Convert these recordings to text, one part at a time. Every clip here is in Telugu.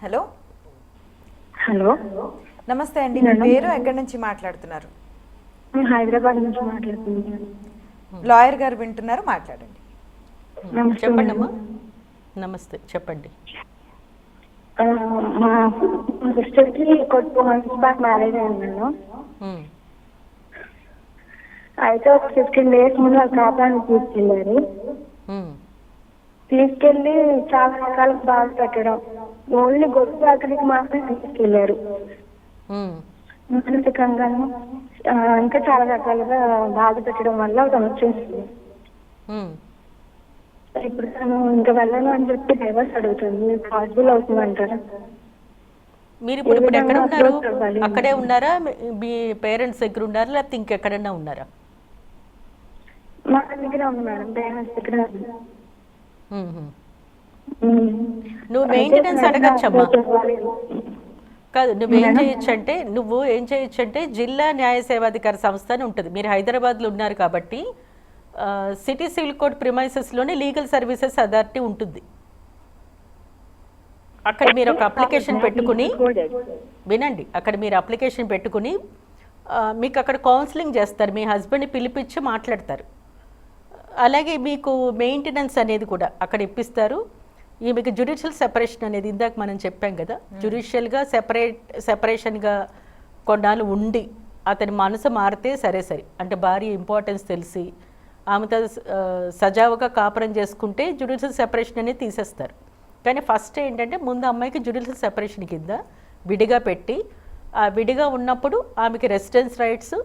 హలో? హలో. నమస్తే అండి మీ పేరు ఎక్కడి నుంచి మాట్లాడుతున్నారు? నేను హైదరాబాద్ నుంచి మాట్లాడుతున్నాను. లాయర్ గారు వింటున్నారు మాట్లాడండి. చెప్పండి అమ్మా. నమస్తే చెప్పండి. ఆ, మా సిస్టర్కి ఒక two months back marriage um, అయితే ఒక ఫిఫ్టీన్ డేస్ ముందు వాళ్ళ కాపాన్ని తీసుకెళ్ళారు. తీసుకెళ్ళి చాలా రకాల బాధ పెట్టడం. ఓన్లీ గొప్ప అక్కడికి మాత్రమే తీసుకెళ్ళారు. మానసికంగాను ఇంకా చాలా రకాలుగా బాధ పెట్టడం వల్ల తను వచ్చేసింది. ఇప్పుడు తను ఇంకా వెళ్ళను అని చెప్పి డైవర్స్ అడుగుతుంది. పాసిబుల్ అవుతుందంటారా మీరు ఇప్పుడు ఇప్పుడు ఎక్కడ ఉన్నారు? అక్కడే ఉన్నారా? మీ- పేరెంట్స్ దగ్గర ఉన్నారా? లేకపోతే ఇంకెక్కడన్నా ఉన్నారా? మా దగ్గర ఉంది మేడం. పేరెంట్స్ దగ్గర. నువ్వు మెయింటెనెన్స్ అడగచ్చమ్మా. కాదు నువ్వేం మేడం? చేయొచ్చు అంటే నువ్వు ఏం చేయొచ్చు అంటే జిల్లా న్యాయ సేవాధికార సంస్థ అని ఉంటుంది. మీరు హైదరాబాద్లో ఉన్నారు కాబట్టి సిటీ సివిల్ కోర్ట్ ప్రిమైసెస్లోనే లీగల్ సర్వీసెస్ అథారిటీ ఉంటుంది. అక్కడ మీరు ఒక అప్లికేషన్ పెట్టుకుని వినండి అక్కడ మీరు అప్లికేషన్ పెట్టుకుని మీకు అక్కడ కౌన్సిలింగ్ చేస్తారు. మీ హస్బెండ్ని పిలిపించి మాట్లాడతారు. అలాగే మీకు మెయింటెనెన్స్ అనేది కూడా అక్కడ ఇప్పిస్తారు. ఈ మీకు జ్యుడిషియల్ సెపరేషన్ అనేది ఇందాక మనం చెప్పాం కదా. జ్యుడిషియల్గా సెపరేట్ సెపరేషన్గా కొన్నాళ్ళు ఉండి అతని మనసు మారితే సరే సరే. అంటే భార్య ఇంపార్టెన్స్ తెలిసి ఆమెతో సజావుగా కాపురం చేసుకుంటే జ్యుడిషియల్ సెపరేషన్ అనేది తీసేస్తారు. కానీ ఫస్ట్ ఏంటంటే ముందు అమ్మాయికి జ్యుడిషియల్ సెపరేషన్ కింద విడిగా పెట్టి ఆ విడిగా ఉన్నప్పుడు ఆమెకి రెసిడెన్స్ రైట్స్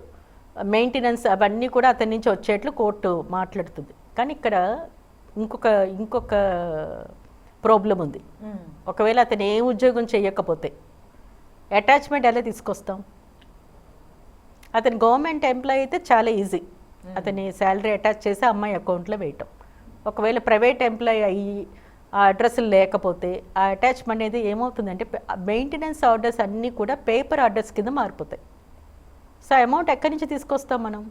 మెయింటెనెన్స్ అవన్నీ కూడా అతని నుంచి వచ్చేట్లు కోర్టు మాట్లాడుతుంది. కానీ ఇక్కడ ఇంకొక ఇంకొక ప్రాబ్లం ఉంది. ఒకవేళ అతను ఏ ఉద్యోగం చేయకపోతే అటాచ్మెంట్ ఎలా తీసుకొస్తాం? అతను గవర్నమెంట్ ఎంప్లాయీ అయితే చాలా ఈజీ. అతని శాలరీ అటాచ్ చేసి అమ్మాయి అకౌంట్లో వేయటం. ఒకవేళ ప్రైవేట్ ఎంప్లాయీ అయ్యి ఆ అడ్రస్లు లేకపోతే ఆ అటాచ్మెంట్ అనేది ఏమవుతుందంటే మెయింటెనెన్స్ ఆర్డర్స్ అన్నీ కూడా పేపర్ ఆర్డర్స్ కింద మారిపోతాయి. సో అమౌంట్ ఎక్కడి నుంచి తీసుకొస్తాం మనం?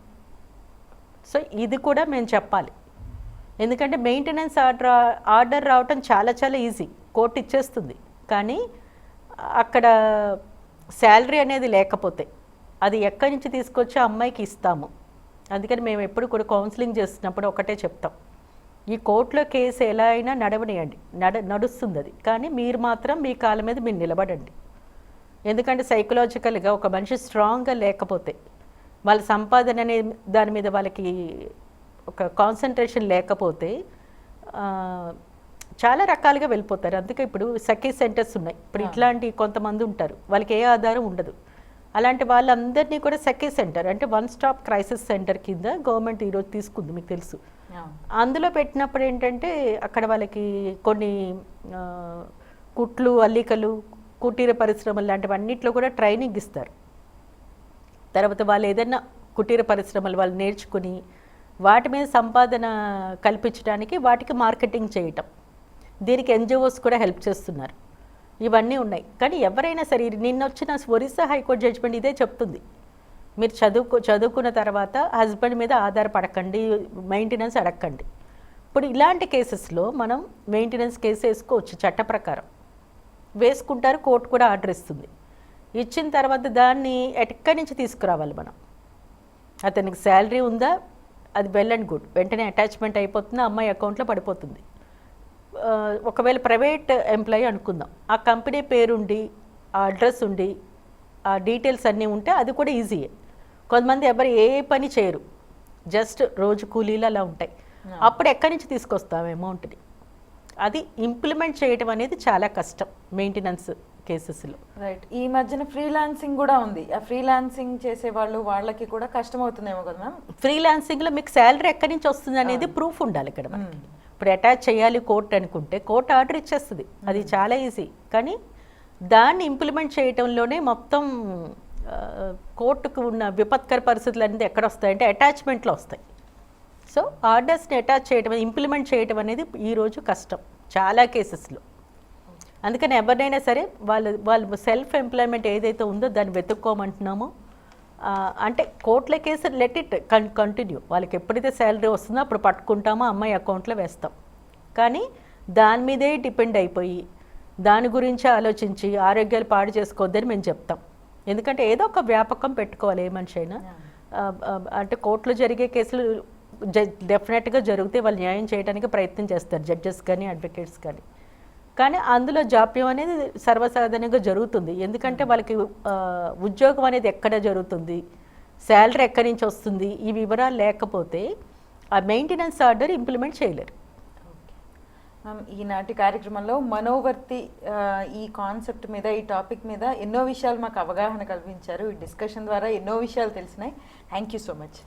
సో ఇది కూడా మేము చెప్పాలి. ఎందుకంటే మెయింటెనెన్స్ ఆర్డర్ ఆర్డర్ రావటం చాలా చాలా ఈజీ. కోర్టు ఇచ్చేస్తుంది. కానీ అక్కడ శాలరీ అనేది లేకపోతే అది ఎక్కడి నుంచి తీసుకొచ్చి అమ్మాయికి ఇస్తాము. అందుకని మేము ఎప్పుడు కూడా కౌన్సిలింగ్ చేస్తున్నప్పుడు ఒకటే చెప్తాం. ఈ కోర్టులో కేసు ఎలా అయినా నడవనియండి. నడ నడుస్తుంది అది. కానీ మీరు మాత్రం మీ కాళ్ళ మీద మీరు నిలబడండి. ఎందుకంటే సైకలాజికల్గా ఒక మనిషి స్ట్రాంగ్గా లేకపోతే వాళ్ళ సంపాదన అనే దాని మీద వాళ్ళకి ఒక కాన్సన్ట్రేషన్ లేకపోతే చాలా రకాలుగా వెళ్ళిపోతారు. అందుకే ఇప్పుడు సఖీ సెంటర్స్ ఉన్నాయి. ఇప్పుడు ఇట్లాంటి కొంతమంది ఉంటారు. వాళ్ళకి ఏ ఆధారం ఉండదు. అలాంటి వాళ్ళందరినీ కూడా సఖీ సెంటర్ అంటే వన్ స్టాప్ క్రైసిస్ సెంటర్ కింద గవర్నమెంట్ ఈరోజు తీసుకుంది మీకు తెలుసు. అందులో పెట్టినప్పుడు ఏంటంటే అక్కడ వాళ్ళకి కొన్ని కుట్లు అల్లికలు కుటీర పరిశ్రమలు లాంటివన్నిట్లో కూడా ట్రైనింగ్ ఇస్తారు. తర్వాత వాళ్ళు ఏదైనా కుటీర పరిశ్రమలు వాళ్ళు నేర్చుకుని వాటి మీద సంపాదన కల్పించడానికి వాటికి మార్కెటింగ్ చేయటం. దీనికి ఎన్జిఓస్ కూడా హెల్ప్ చేస్తున్నారు. ఇవన్నీ ఉన్నాయి. కానీ ఎవరైనా సరే నిన్న వచ్చిన ఒరిస్సా హైకోర్టు జడ్జిమెంట్ ఇదే చెప్తుంది. మీరు చదువుకు చదువుకున్న తర్వాత హస్బెండ్ మీద ఆధారపడకండి మెయింటెనెన్స్ అడగండి ఇప్పుడు ఇలాంటి కేసెస్లో మనం మెయింటెనెన్స్ కేసు వేసుకోవచ్చు చట్ట ప్రకారం. వేసుకుంటారు కోర్టు కూడా ఆర్డర్ ఇస్తుంది. ఇచ్చిన తర్వాత దాన్ని ఎక్కడి నుంచి తీసుకురావాలి మనం? అతనికి శాలరీ ఉందా? అది వెల్ అండ్ గుడ్. వెంటనే అటాచ్మెంట్ అయిపోతుంది అమ్మాయి అకౌంట్లో పడిపోతుంది. ఒకవేళ ప్రైవేట్ ఎంప్లాయీ అనుకుందాం. ఆ కంపెనీ పేరుండి ఆ అడ్రస్ ఉండి ఆ డీటెయిల్స్ అన్నీ ఉంటే అది కూడా ఈజీయే. కొంతమంది ఎవరు ఏ పని చేయరు. జస్ట్ రోజు కూలీలు అలా ఉంటాయి అప్పుడు ఎక్కడి నుంచి తీసుకొస్తాం అమౌంట్ని? అది ఇంప్లిమెంట్ చేయడం అనేది చాలా కష్టం మెయింటెనెన్స్. కేసెస్లో. రైట్ ఈ మధ్యన ఫ్రీలాన్సింగ్ కూడా ఉంది. ఆ ఫ్రీలాన్సింగ్ చేసే వాళ్ళు వాళ్ళకి కూడా కష్టం అవుతుందేమో కదా మ్యామ్? ఫ్రీలాన్సింగ్లో మీకు శాలరీ ఎక్కడి నుంచి వస్తుంది అనేది ప్రూఫ్ ఉండాలి ఇక్కడ మనకి. ఇప్పుడు అటాచ్ చేయాలి కోర్ట్ అనుకుంటే కోర్ట్ ఆర్డర్ ఇచ్చేస్తుంది. అది చాలా ఈజీ. కానీ దాన్ని ఇంప్లిమెంట్ చేయటంలోనే మొత్తం కోర్టుకు ఉన్న విపత్కర పరిస్థితులు అనేది ఎక్కడ వస్తాయంటే అటాచ్మెంట్లో వస్తాయి. సో ఆర్డర్స్ని అటాచ్ చేయడం ఇంప్లిమెంట్ చేయడం అనేది ఈరోజు కష్టం. చాలా కేసెస్లో. అందుకని ఎవరినైనా సరే వాళ్ళు వాళ్ళు సెల్ఫ్ ఎంప్లాయ్మెంట్ ఏదైతే ఉందో దాన్ని వెతుక్కోమంటున్నామో అంటే కోర్టుల case let it con continue వాళ్ళకి ఎప్పుడైతే శాలరీ వస్తుందో అప్పుడు పట్టుకుంటామో అమ్మాయి అకౌంట్లో వేస్తాం. కానీ దాని మీదే డిపెండ్ అయిపోయి దాని గురించి ఆలోచించి ఆరోగ్యాలు పాడు చేసుకోవద్దని మేము చెప్తాం. ఎందుకంటే ఏదో ఒక వ్యాపకం పెట్టుకోవాలి ఏ మనిషి అయినా. అంటే కోర్టులో జరిగే కేసులు డెఫినెట్గా జరిగితే వాళ్ళు న్యాయం చేయడానికి ప్రయత్నం చేస్తారు. జడ్జెస్ కానీ అడ్వకేట్స్ కానీ. కానీ అందులో జాప్యం అనేది సర్వసాధారణంగా జరుగుతుంది. ఎందుకంటే వాళ్ళకి ఉద్యోగం అనేది ఎక్కడ జరుగుతుంది? శాలరీ ఎక్కడి నుంచి వస్తుంది? ఈ వివరాలు లేకపోతే ఆ మెయింటెనెన్స్ ఆర్డర్ ఇంప్లిమెంట్ చేయలేరు. మ్యామ్ ఈనాటి కార్యక్రమంలో మనోవర్తి ఈ కాన్సెప్ట్ మీద ఈ టాపిక్ మీద ఎన్నో విషయాలు మాకు అవగాహన కల్పించారు. ఈ డిస్కషన్ ద్వారా ఎన్నో విషయాలు తెలిసినాయి. Thank you so much.